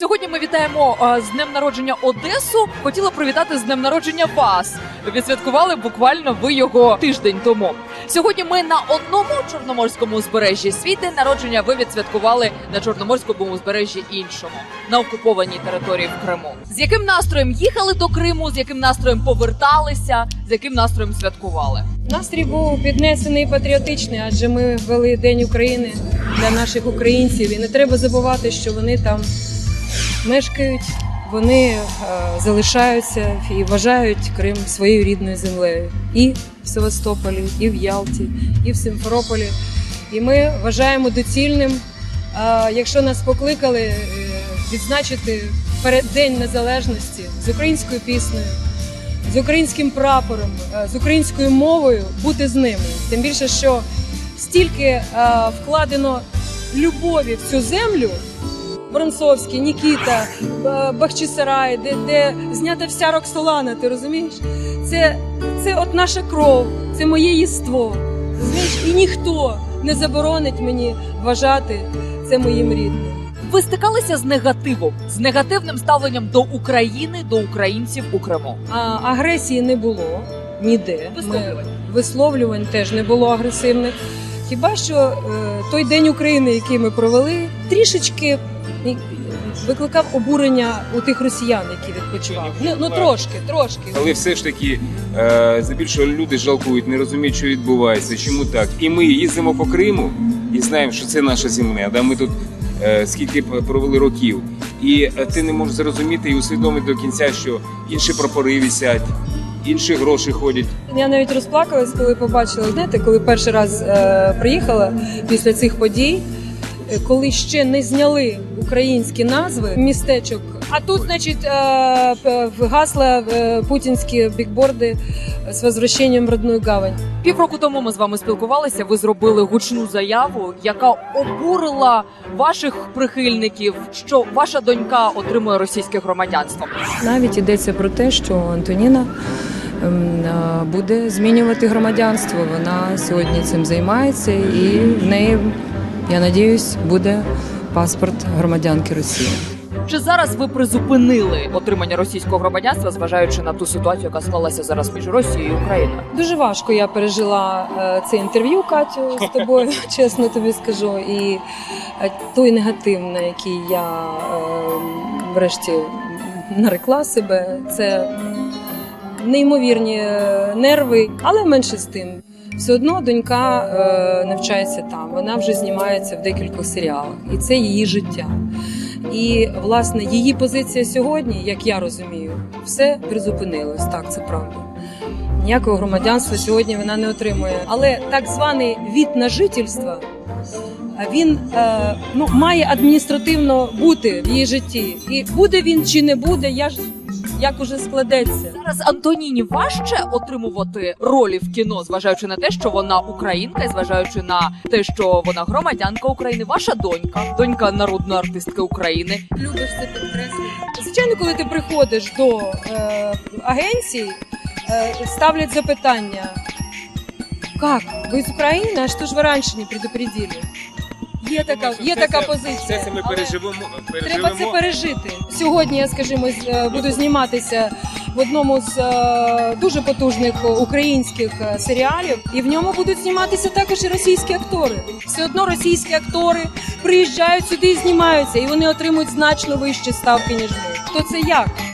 Сьогодні ми вітаємо е, з днем народження Одесу. Хотіла привітати з днем народження вас. Відсвяткували буквально ви його тиждень тому. Сьогодні ми на одному чорноморському узбережжі. День народження ви відсвяткували на чорноморському узбережжі іншому на окупованій території в Криму. З яким настроєм їхали до Криму? З яким настроєм поверталися? З яким настроєм святкували? Настрій був піднесений і патріотичний, адже ми ввели День України для наших українців. І не треба забувати, що вони там мешкають, вони е, залишаються і вважають Крим своєю рідною землею. І в Севастополі, і в Ялті, і в Симферополі. І ми вважаємо доцільним, е, якщо нас покликали, е, відзначити День Незалежності з українською піснею з українським прапором, з українською мовою бути з ними. Тим більше, що стільки вкладено любові в цю землю. Воронцовський, Нікіта, е, Бахчисарай, де, де знята вся Роксолана, ти розумієш? Це, це от наша кров, це моє єство. Розумієш? І ніхто не заборонить мені вважати це моїм рідним. Ви стикалися з негативом, з негативним ставленням до України, до українців у Криму. А агресії не було ніде. Ми, Висловлювань. висловлювань теж не було агресивних. Хіба що е, той день України, який ми провели, трішечки викликав обурення у тих росіян, які відпочивали. Ну, ну трошки, трошки. Але все ж таки, е, здебільшого люди жалкують, не розуміють, що відбувається, чому так. І ми їздимо по Криму і знаємо, що це наша земля. Да? Ми тут е, скільки провели років. І е, ти не можеш зрозуміти і усвідомити до кінця, що інші прапори висять, інші гроші ходять. Я навіть розплакалась, коли побачила. Знаєте, коли перший раз е, приїхала після цих подій, коли ще не зняли українські назви містечок. А тут, значить, е, гасла е, путінські бікборди з возвращенням в родную гавань. Півроку тому ми з вами спілкувалися. Ви зробили гучну заяву, яка обурила ваших прихильників, що ваша донька отримує російське громадянство. Навіть йдеться про те, що Антоніна ем, е, буде змінювати громадянство. Вона сьогодні цим займається, і в неї, я надіюсь, буде паспорт громадянки Росії. Чи зараз ви призупинили отримання російського громадянства, зважаючи на ту ситуацію, яка склалася зараз між Росією і Україною? Дуже важко я пережила е, це інтерв'ю, Катю, з тобою, чесно тобі скажу. І е, той негатив, на який я е, врешті нарекла себе, це неймовірні нерви, але менше з тим. Все одно донька е, навчається там. Вона вже знімається в декількох серіалах, і це її життя. І власне її позиція сьогодні, як я розумію, все призупинилось. Так, це правда. Ніякого громадянства сьогодні вона не отримує. Але так званий від на жительство, він е, ну, має адміністративно бути в її житті. І буде він чи не буде, я ж як уже складеться. Зараз Антоніні важче отримувати ролі в кіно, зважаючи на те, що вона українка, і зважаючи на те, що вона громадянка України, ваша донька, донька народної артистки України. Любиш це підкреслює. Звичайно, коли ти приходиш до е, агенції, е, ставлять запитання. Как? Ви з України? А що ж ви раніше не предупредили? Є така, є така позиція. Все це ми Але- переживемо. Треба це пережити. Сьогодні я, скажімо, з- е, буду зніматися в одному з е, дуже потужних українських е, серіалів, і в ньому будуть зніматися також і російські актори. Все одно російські актори приїжджають сюди і знімаються, і вони отримують значно вищі ставки ніж ми. То це як?